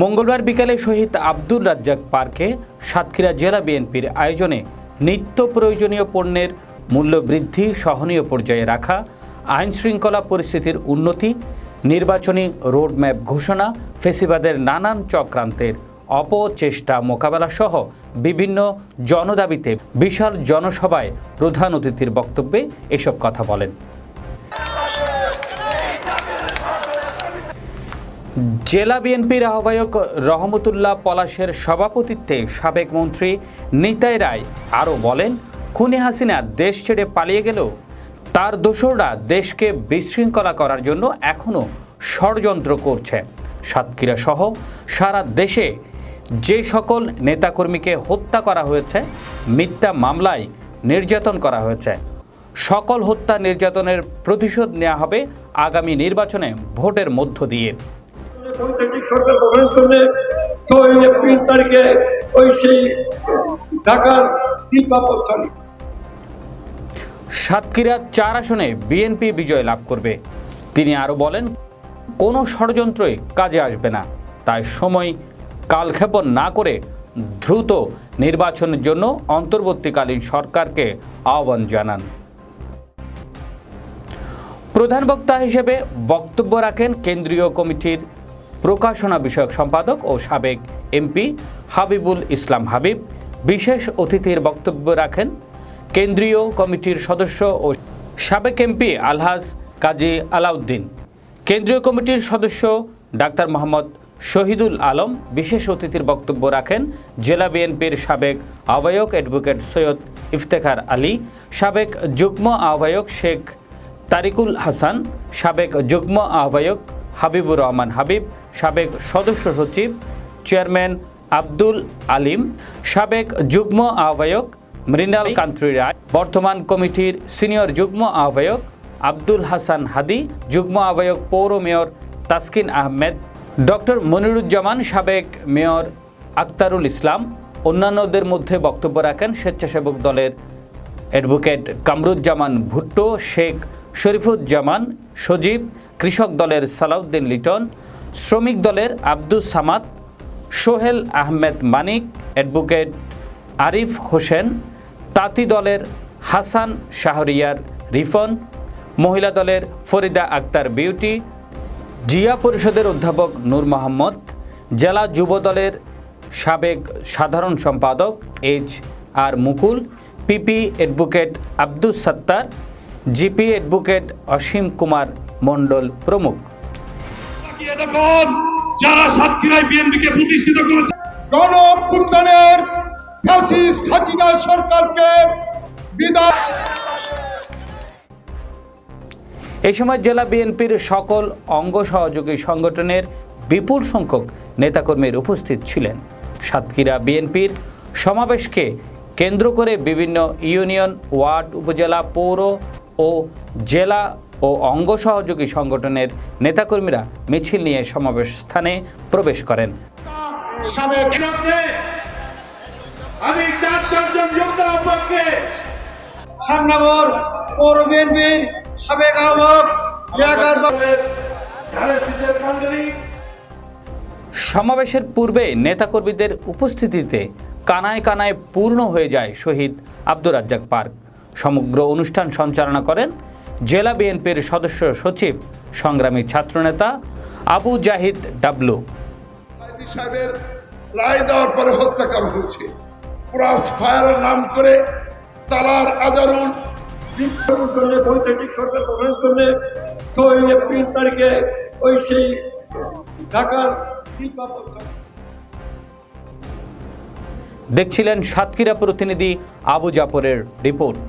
মঙ্গলবার বিকালে শহীদ আব্দুর রাজ্জাক পার্কে সাতক্ষীরা জেলা বিএনপির আয়োজনে নিত্য প্রয়োজনীয় পণ্যের মূল্য বৃদ্ধি সহনীয় পর্যায়ে রাখা, আইন শৃঙ্খলা পরিস্থিতির উন্নতি, নির্বাচনী রোডম্যাপ ঘোষণা, ফেসিবাদের নানান চক্রান্তের অপচেষ্টা মোকাবেলা সহ বিভিন্ন জনদাবিতে বিশাল জনসভায় প্রধান অতিথির বক্তব্যে এসব কথা বলেন। জেলা বিএনপির আহ্বায়ক রহমতুল্লাহ পলাশের সভাপতিত্বে সাবেক মন্ত্রী নিতাই রায় আরও বলেন, খুনি হাসিনা দেশ ছেড়ে পালিয়ে গেলেও তার দোসররা দেশকে বিশৃঙ্খলা করার জন্য এখনও ষড়যন্ত্র করছে। সাতক্ষীরা সহ সারা দেশে যে সকল নেতাকর্মীকে হত্যা করা হয়েছে, মিথ্যা মামলায় নির্যাতন করা হয়েছে। সকল হত্যা নির্যাতনের প্রতিশোধ নেওয়া হবে আগামী নির্বাচনে ভোটের মধ্য দিয়ে। সাতক্ষীরা চার আসনে বিএনপি বিজয় লাভ করবে। তিনি আরও বলেন, কোনো ষড়যন্ত্রই কাজে আসবে না। তাই সময় কালক্ষেপণ না করে দ্রুত নির্বাচনের জন্য অন্তর্বর্তীকালীন সরকারকে আহ্বান জানান। প্রধান বক্তা হিসেবে বক্তব্য রাখেন কেন্দ্রীয় কমিটির প্রকাশনা বিষয়ক সম্পাদক ও সাবেক এমপি হাবিবুল ইসলাম হাবিব। বিশেষ অতিথির বক্তব্য রাখেন কেন্দ্রীয় কমিটির সদস্য ও সাবেক এমপি আলহাজ কাজী আলাউদ্দিন। কেন্দ্রীয় কমিটির সদস্য ডাক্তার মোহাম্মদ শহীদুল আলম। বিশেষ অতিথির বক্তব্য রাখেন জেলা বিএনপির সাবেক আহ্বায়ক অ্যাডভোকেট সৈয়দ ইফতেখার আলী, সাবেক যুগ্ম আহ্বায়ক শেখ তারিকুল হাসান, সাবেক যুগ্ম আহ্বায়ক হাবিবুর রহমান হাবিব সাবেক সদস্য সচিব চেয়ারম্যান আব্দুল আলিম, সাবেক যুগ্ম আহ্বায়ক মৃণাল কান্ত্রী রায়, বর্তমান কমিটির সিনিয়র যুগ্ম আহ্বায়ক আব্দুল হাসান হাদি, যুগ্ম আহ্বায়ক পৌর মেয়র তাসকিন আহমেদ, ডক্টর মনিরুজ্জামান, সাবেক মেয়র আক্তারুল ইসলাম, অন্যান্যদের মধ্যে বক্তব্য রাখেন স্বেচ্ছাসেবক দলের অ্যাডভোকেট কামরুজ্জামান ভুট্টো, শেখ শরীফুজ্জামান, সজীব, কৃষক দলের সালাউদ্দিন লিটন শ্রমিক দলের আব্দুস সামাদ, সোহেল আহমেদ মানিক, অ্যাডভোকেট আরিফ হোসেন, তাঁতি দলের হাসান শাহরিয়ার রিফন, মহিলা দলের ফরিদা আক্তার বিউটি, জিয়া পরিষদের অধ্যাপক নূর মোহাম্মদ, জেলা যুব দলের সাবেক সাধারণ সম্পাদক H R Mukul, PP advocate Abdus Sattar, GP advocate Ashim Kumar Mondal প্রমুখ। দেখুন যারা সাতক্ষীরায় বিএনপিকে প্রতিষ্ঠিত করেছে। গণ অভ্যুত্থানের ফ্যাসিস্ট হাসিনা সরকারকে বিদায়। এই সময় জেলা বিএনপির সকল অঙ্গ সহযোগী সংগঠনের বিপুল সংখ্যক নেতাকর্মীর উপস্থিত ছিলেন। সাতক্ষীরা বিএনপির সমাবেশকে কেন্দ্র করে বিভিন্ন ইউনিয়ন ওয়ার্ড উপজেলা পৌর ও জেলা ও অঙ্গ সহযোগী সংগঠনের নেতাকর্মীরা মিছিল নিয়ে সমাবেশ স্থানে প্রবেশ করেন। আমি চার চারজন যোদ্ধা পক্ষে সামনাবর পৌর বিএনপির সাবেক আহ্বায়ক লিয়াকত বাবু- ধানের কান্ডারি সমাবেশের পূর্বে নেতাকর্মীদের উপস্থিতিতে কানায় কানায় পূর্ণ হয়ে যায় শহীদ আব্দুর রাজ্জাক পার্ক। সমগ্র অনুষ্ঠান সঞ্চালনা করেন জেলা বিএনপির সদস্য সচিব সংগ্রামী ছাত্রনেতা আবু জাহিদ ডাবলু। সাহেবের রায় দেওয়ার পরে হত্যা করা হয়েছে। ক্রস ফায়ারের নাম করে তালার আজারুল। বিপ্লবের জন্য পঁয়ষট্টি সরকার গঠনের জন্য ছয় এপ্রিল তারিখে ওই সেই ঢাকার দেখছিলেন সাতক্ষীরা প্রতিনিধি আবু জাফরের রিপোর্ট।